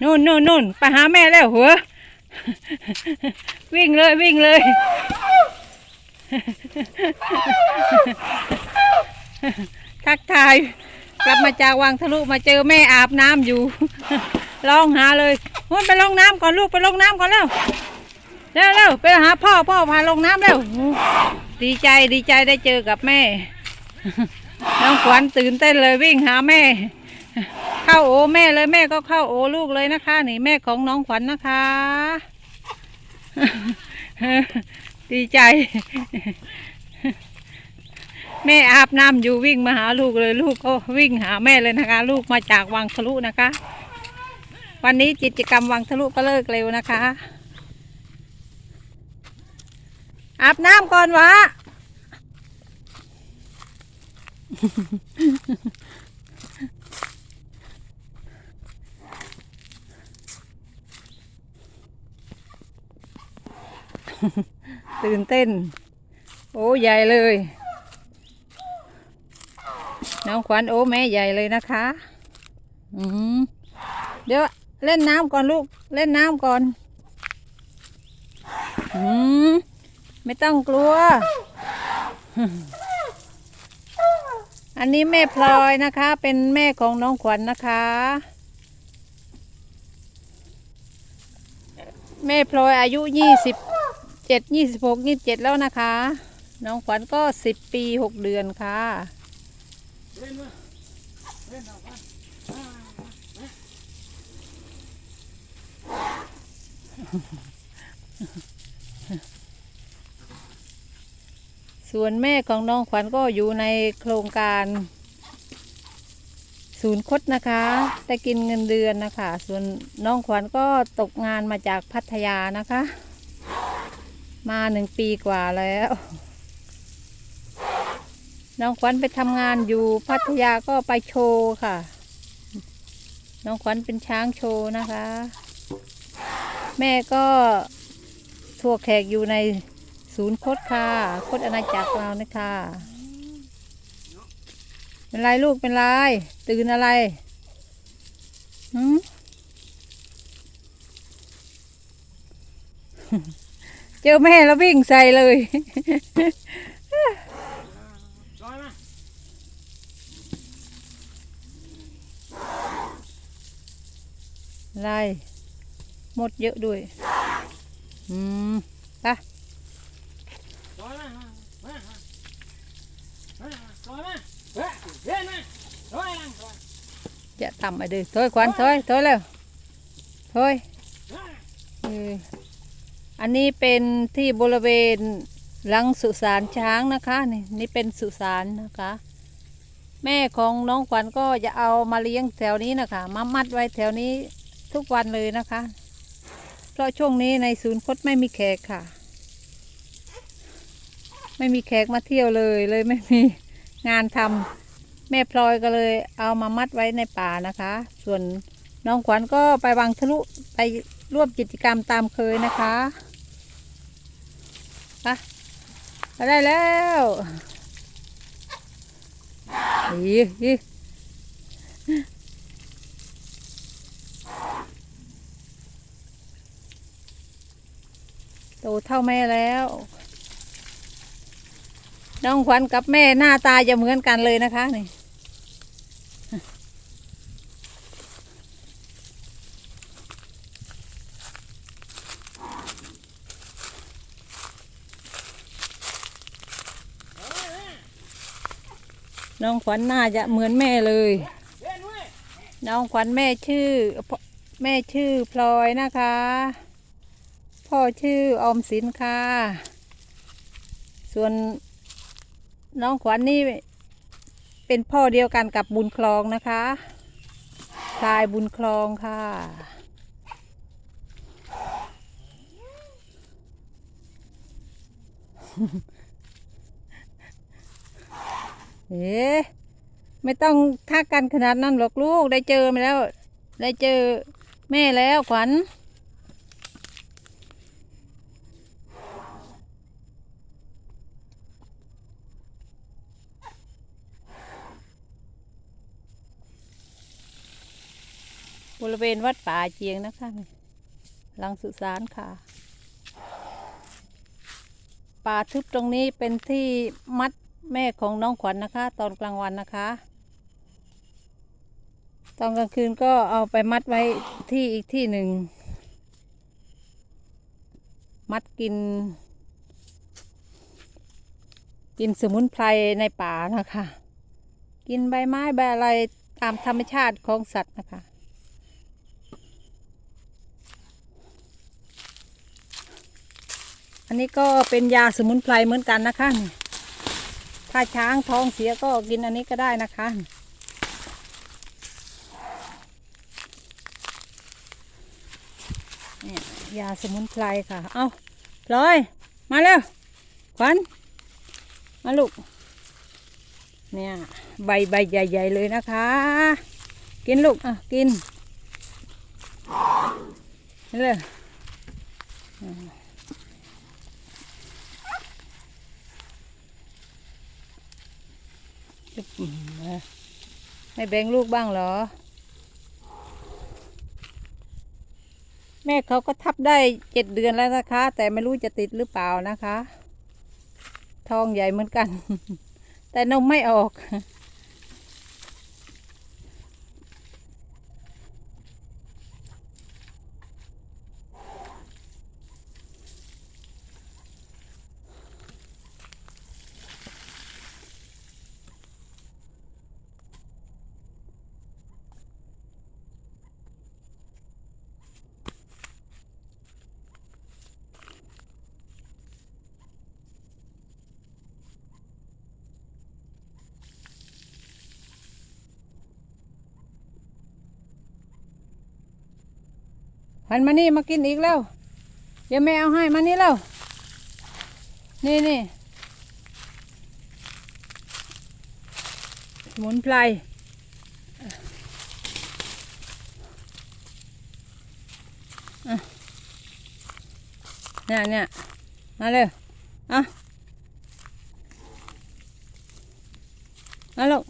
นู่นนู่นนู่นไปหาแม่แล้วหัว วิ่งเลยวิ่งเลย ทักทาย กลับมาจากวังทะลุมาเจอแม่อาบน้ำอยู่ ร้องหาเลยหุ่นไปลงน้ำก่อนลูกไปลงน้ำก่อนแล้วเร็วเร็วไปหาพ่อพ่อพาลงน้ำเร็วดีใจดีใจได้เจอกับแม่ น้องขวัญตื่นเต้นเลยวิ่งหาแม่ เข้าโอแม่เลยแม่ก็เข้าโอลูกเลยนะคะนี่แม่ของน้องขวัญนะคะ ดีใจ แม่อาบน้ำอยู่วิ่งมาหาลูกเลยลูกก็วิ่งหาแม่เลยนะคะ ลูกมาจากวังทะลุนะคะ วันนี้กิจกรรมวังทะลุก็เลิกเร็วนะคะ อาบน้ำก่อนวะ ตื่นเต้น โอ้ใหญ่เลย น้องขวัญโอ้แม่ใหญ่เลยนะคะ อืมเดี๋ยวเล่นน้ำก่อนลูก เล่นน้ำก่อน อืมไม่ต้องกลัว อันนี้แม่พลอยนะคะ เป็นแม่ของน้องขวัญนะคะ แม่พลอยอายุยี่สิบ เจ็ดยี่สิบหกยี่สิบเจ็ดแล้วนะคะ น้องขวัญก็สิบปีหกเดือนค่ะส่วนแม่ของน้องขวัญก็อยู่ในโครงการ ศูนย์คดนะคะได้กินเงินเดือนนะคะ ส่วนน้องขวัญก็ตกงานมาจากพัทยานะคะ มาหนึ่งปีกว่าแล้ว น้องขวัญไปทำงานอยู่พัทยาก็ไปโชว์ค่ะ น้องขวัญเป็นช้างโชว์นะคะ แม่ก็ทั่วแขกอยู่ในศูนย์คดค่ะคดอาณาจักรเรานะคะเป็นไรลูกเป็นไร ตื่นอะไรหืม เจอแม่แล้ววิ่งใส่เลยร้อยหมดเยอะด้วย อืมไปะร้อยมามามามามาร้อยมาเฮ้ยเฮ้ยมาร้อยลังร้อยจะต่ำไปดิถอยขวัญถอยถอยเร็วถอย อันนี้เป็นที่บริเวณหลังสุสานช้างนะคะนี่นี่เป็นสุสานนะคะ แม่ของน้องขวัญก็จะเอามาเลี้ยงแถวนี้นะคะมามัดไว้แถวนี้ทุกวันเลยนะคะ เพราะช่วงนี้ในศูนย์คดไม่มีแขกค่ะ ไม่มีแขกมาเที่ยวเลยเลยไม่มีงานทำแม่พลอยก็เลยเอามามัดไว้ในป่านะคะ ส่วนน้องขวัญก็ไปวังทะลุไปร่วมกิจกรรมตามเคยนะคะไป ไปได้แล้วอีอีโตเท่าแม่แล้ว น้องขวัญกับแม่หน้าตาจะเหมือนกันเลยนะคะนี่ น้องขวัญน่าจะเหมือนแม่เลย น้องขวัญแม่ชื่อ แม่ชื่อพลอยนะคะ พ่อชื่ออมสินค่ะ ส่วนน้องขวัญนี่เป็นพ่อเดียวกันกับบุญคลองนะคะพลายบุญคลองค่ะ เอ๊ไม่ต้องทักกันขนาดนั้นหรอกลูกได้เจอมาแล้ว ได้เจอแม่แล้วขวัญบริเวณวัดป่าเจียงนะคะหลังสุสานค่ะ ป่าทึบตรงนี้เป็นที่มัด แม่ของน้องขวัญนะคะ ตอนกลางวันนะคะ ตอนกลางคืนก็เอาไปมัดไว้ที่อีกที่หนึ่ง มัดกิน กินสมุนไพรในป่านะคะ กินใบไม้ใบอะไรตามธรรมชาติของสัตว์นะคะอันนี้ก็เป็นยาสมุนไพรเหมือนกันนะคะนี่ ถ้าช้างท้องเสียก็กินอันนี้ก็ได้นะคะยยาสมุนไพรค่ะ เอาพลอย มาเร็ว ขวัญ มาลูก เนี่ยใบใบใหญ่ ๆ เลยนะคะ กินลูก อะ กินนี่เลย แม่แบ่งลูกบ้างเหรอ แม่เขาก็ทับได้เจ็ดเดือนแล้วนะคะ แต่ไม่รู้จะติดหรือเปล่านะคะ ทองใหญ่เหมือนกัน แต่นมไม่ออก หันมานี่มากินอีกแล้ว เดี๋ยวแม่เอาให้มานี่แล้ว นี่นี่สมุนไพรเนี่ยเนี่ยมาเลยอะมาลูก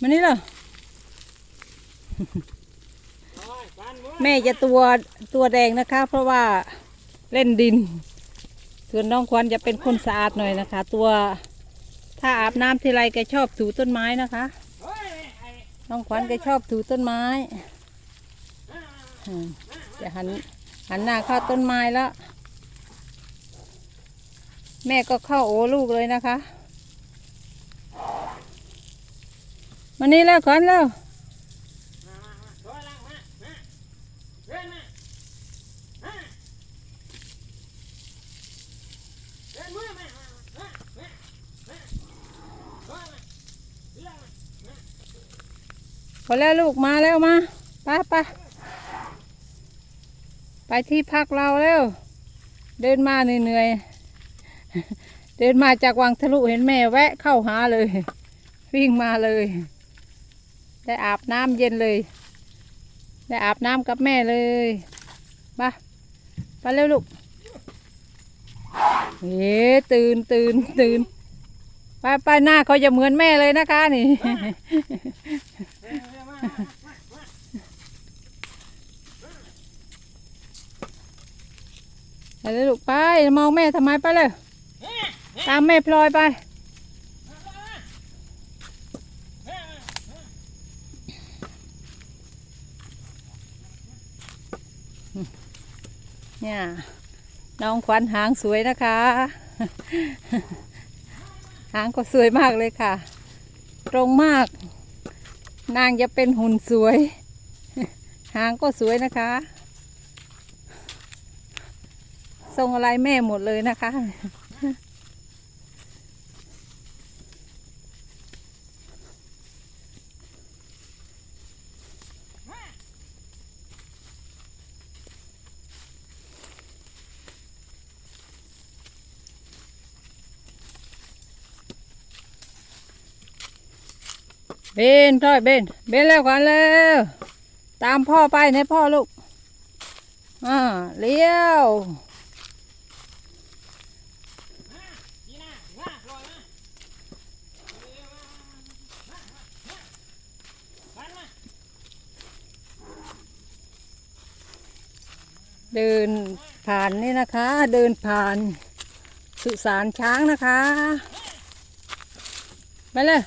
มานี่เลยโอ้ยปันมือ แม่จะตัวตัวแดงนะคะ เพราะว่าเล่นดิน ส่วนน้องควันจะเป็นคนสะอาดหน่อยนะคะ ตัวถ้าอาบน้ำทีไรแกชอบถูต้นไม้นะคะ น้องควันแกชอบถูต้นไม้จะหันหันหน้าเข้าต้นไม้แล้ว แม่ก็เข้าโอ้ลูกเลยนะคะมานี่แล้วขวัญแล้ว มามามาตัวล่างมามาเดินมามาเดินมือมามามามามาตัวมาเรื่องมา พอแล้วลูกมาแล้วมาไปไปไปที่พักเราแล้ว เดินมาเหนื่อยเดินมาจากวังทะลุเห็นแม่แวะเข้าหาเลย วิ่งมาเลย ได้อาบน้ำเย็นเลย ได้อาบน้ำกับแม่เลยมาไปเร็วลูกเฮ้ตื่นตื่นตื่นไปไปหน้าเขาจะเหมือนแม่เลยนะคะนี่ เดินเดินมามามา ไป เลยลูกไปมองแม่ทำไมไปเลย ตามแม่พลอยไป เนี่ยน้องขวัญหางสวยนะคะ หางก็สวยมากเลยค่ะ ตรงมาก นางจะเป็นหุ่นสวย หางก็สวยนะคะ ทรงอะไรแม่หมดเลยนะคะ เบนพลอยเบนเบนแล้วก่อนแล้วตามพ่อไปในพ่อลูกอ่าเลี้ยว อีน่ามาลอยมาเร็วมามามามาปันมา เดินผ่านนี่นะคะ เดินผ่านสุสานช้างนะคะไปเลย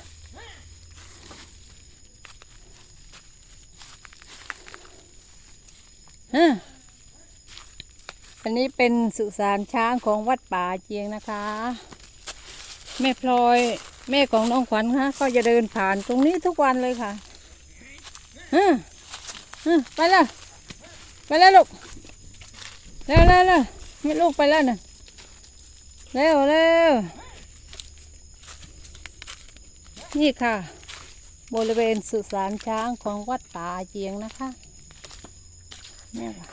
ฮะอันนี้เป็นสุสานช้างของวัดป่าเจียงนะคะ แม่พลอยแม่ของน้องขวัญคะก็จะเดินผ่านตรงนี้ทุกวันเลยค่ะฮะฮะไปเลยไปเลยลูก เร็วเร็วเร็วไม่ลูกไปแล้วน่ะเร็วเร็วนี่ค่ะ บริเวณสุสานช้างของวัดป่าเจียงนะคะนี่ค่ะ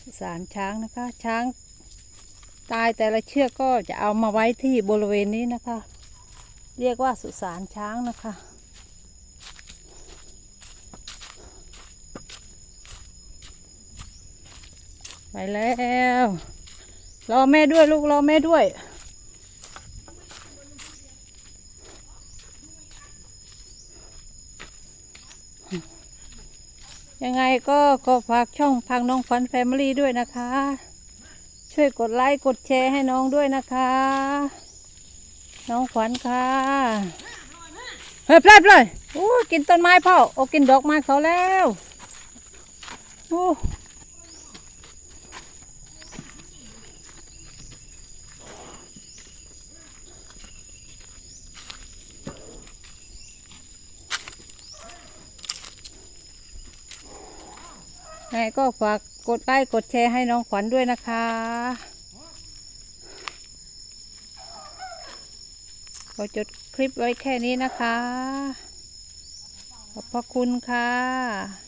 สุสานช้างนะคะ ช้างตายแต่ละเชือกก็จะเอามาไว้ที่บริเวณนี้นะคะ เรียกว่าสุสานช้างนะคะ ไปแล้วรอแม่ด้วยลูกรอแม่ด้วย ยังไงก็ขอฝากช่องพังน้องขวัญแฟมิลี่ด้วยนะคะ ช่วยกดไลค์กดแชร์ให้น้องด้วยนะคะ น้องขวัญค่ะเฮ้ยเพลิดเลยโอ้กินต้นไม้พ่อโอ้กินดอกไม้เขาแล้วโอ้ ยังไงก็ฝากกดไลค์กดแชร์ให้น้องขวัญด้วยนะคะ ขอจดคลิปไว้แค่นี้นะคะ ขอบพระคุณค่ะ